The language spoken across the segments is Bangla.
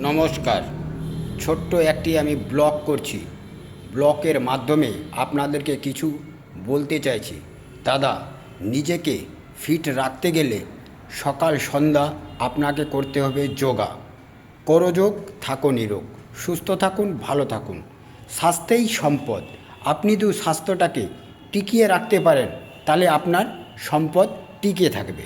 নমস্কার। ছোট্ট একটি আমি ব্লগ করছি। ব্লকের মাধ্যমে আপনাদেরকে কিছু বলতে চাইছি। দাদা, নিজেকে ফিট রাখতে গেলে সকাল, সন্ধ্যা আপনাকে করতে হবে যোগা। করযোগ থাকো নিরোগ। সুস্থ থাকুন, ভালো থাকুন। স্বাস্থ্যেই সম্পদ। আপনি যদি স্বাস্থ্যটাকে টিকিয়ে রাখতে পারেন, তাহলে আপনার সম্পদ টিকে থাকবে।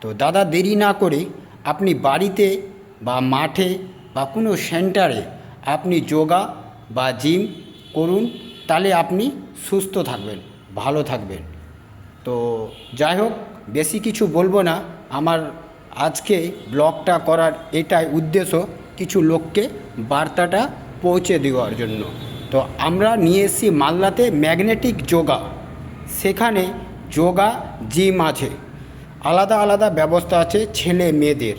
তো দাদা, দেরি না করে আপনি বাড়িতে বা মাঠে বা কোনো সেন্টারে আপনি যোগা বা জিম করুন, তাহলে আপনি সুস্থ থাকবেন, ভালো থাকবেন। তো যাই হোক, বেশি কিছু বলব না। আমার আজকে ব্লগটা করার এটাই উদ্দেশ্য, কিছু লোককে বার্তাটা পৌঁছে দেওয়ার জন্য। তো আমরা নিয়ে এসেছি মালদাতে ম্যাগনেটিক যোগা। সেখানে যোগা, জিম আছে। আলাদা আলাদা ব্যবস্থা আছে ছেলে মেয়েদের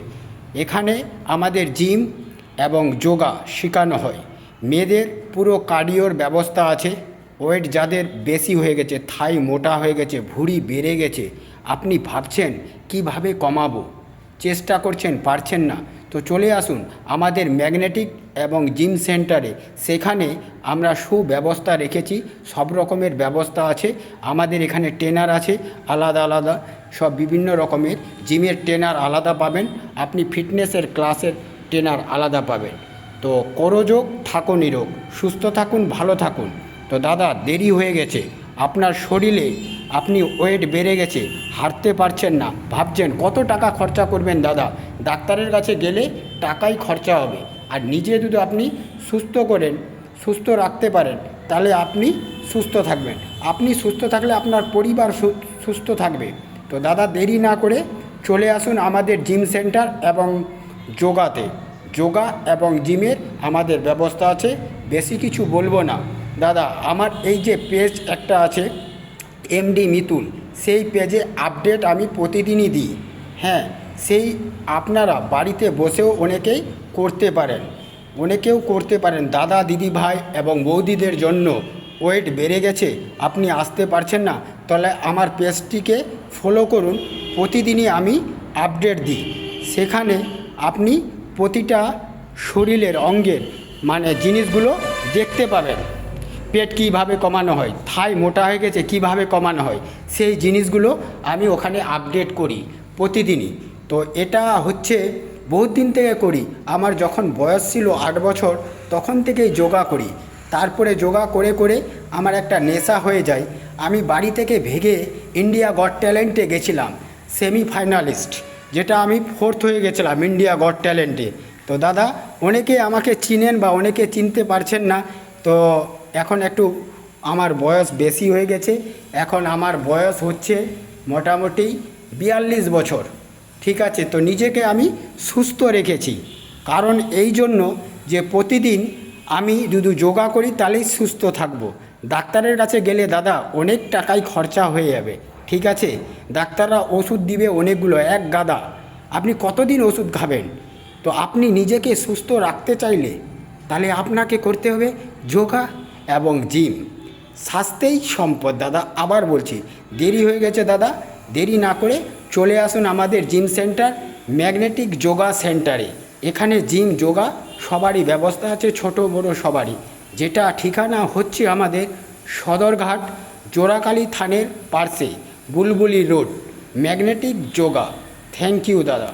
এখানে আমাদের জিম এবং যোগা শেখানো হয়। মেয়েদের পুরো কার্ডিওর ব্যবস্থা আছে। ওয়েট যাদের বেশি হয়ে গেছে, থাই মোটা হয়ে গেছে, ভুঁড়ি বেড়ে গেছে, আপনি ভাবছেন কীভাবে কমাবো? চেষ্টা করছেন, পারছেন না। তো চলে আসুন আমাদের ম্যাগনেটিক এবং জিম সেন্টারে। সেখানে আমরা সুব্যবস্থা রেখেছি, সব রকমের ব্যবস্থা আছে, আমাদের এখানে ট্রেনার আছে, আলাদা আলাদা, সব বিভিন্ন রকমের। জিমের ট্রেনার আলাদা পাবেন, আপনি ফিটনেসের ক্লাসের ট্রেনার আলাদা পাবেন। তো করযোগ থাকো নিরোগ, সুস্থ থাকুন, ভালো থাকুন। তো দাদা, দেরি হয়ে গেছে। আপনার শরীরে আপনি ওয়েট বেড়ে গেছে, হাঁটতে পারছেন না, ভাবছেন কত টাকা খরচা করবেন দাদা? ডাক্তারের কাছে গেলে টাকাই খরচা হবে। আর নিজে যদি আপনি সুস্থ করেন, সুস্থ রাখতে পারেন, তাহলে আপনি সুস্থ থাকবেন। আপনি সুস্থ থাকলে আপনার পরিবার সুস্থ থাকবে। তো দাদা, দেরি না করে চলে আসুন আমাদের জিম সেন্টার এবং যোগাতে। যোগা এবং জিমের আমাদের ব্যবস্থা আছে, বেশি কিছু বলব না। দাদা, আমার এই যে পেজ একটা আছে এমডি মিতুল, সেই পেজে আপডেট আমি প্রতিদিনই দিই। হ্যাঁ সেই আপনারা বাড়িতে বসেও অনেকেই করতে পারেন। অনেকেও করতে পারেন। দাদা দিদি ভাই এবং বৌদিদের জন্য ওয়েট বেড়ে গেছে, আপনি আসতে পারছেন না। তাহলে আমার পেজটিকে ফলো করুন। প্রতিদিনই আমি আপডেট দিই। সেখানে আপনি প্রতিটা শরীরের অঙ্গের মানে জিনিসগুলো দেখতে পাবেন। পেট কীভাবে কমানো হয়, থাই মোটা হয়ে গেছে কীভাবে কমানো হয়, সেই জিনিসগুলো আমি ওখানে আপডেট করি প্রতিদিনই। তো এটা হচ্ছে বহুত দিন থেকে করি, আমার যখন বয়স ছিল আট বছর তখন থেকেই যোগা করি। তারপরে যোগা করে করে আমার একটা নেশা হয়ে যায়, আমি বাড়ি থেকে ভেগে ইন্ডিয়া গড ট্যালেন্টে গেছিলাম সেমিফাইনালিস্ট যেটা আমি ফোর্থ হয়ে গেছিলাম ইন্ডিয়া গড ট্যালেন্টে তো দাদা, অনেকে আমাকে চিনেন বা অনেকে চিনতে পারছেন না, তো এখন একটু আমার বয়স বেশি হয়ে গেছে, এখন আমার বয়স হচ্ছে মোটামুটি বিয়াল্লিশ বছর। ঠিক আছে, তো নিজেকে আমি সুস্থ রেখেছি। কারণ এই জন্য যে প্রতিদিন আমি যদি যোগা করি তাহলেই সুস্থ থাকব। ডাক্তারের কাছে গেলে দাদা অনেক টাকাই খরচা হয়ে যাবে। ঠিক আছে, ডাক্তাররা ওষুধ দিবে অনেকগুলো, এক গাদা। আপনি কতদিন ওষুধ খাবেন? তো আপনি নিজেকে সুস্থ রাখতে চাইলে তাহলে আপনাকে করতে হবে যোগা। এবং জিম স্বাস্থ্যেই সম্পদ, দাদা। আবার বলছি, দেরি হয়ে গেছে, দাদা। দেরি না করে চলে আসুন আমাদের জিম সেন্টার, ম্যাগনেটিক যোগা সেন্টারে। এখানে জিম যোগা সবারই ব্যবস্থা আছে, ছোট, বড় সবারই। যেটা ঠিকানা হচ্ছে আমাদের সদরঘাট, জোড়াকালী থানের পার্শ্বে, Bulbuli road. Magnetic yoga. Thank you, দাদা।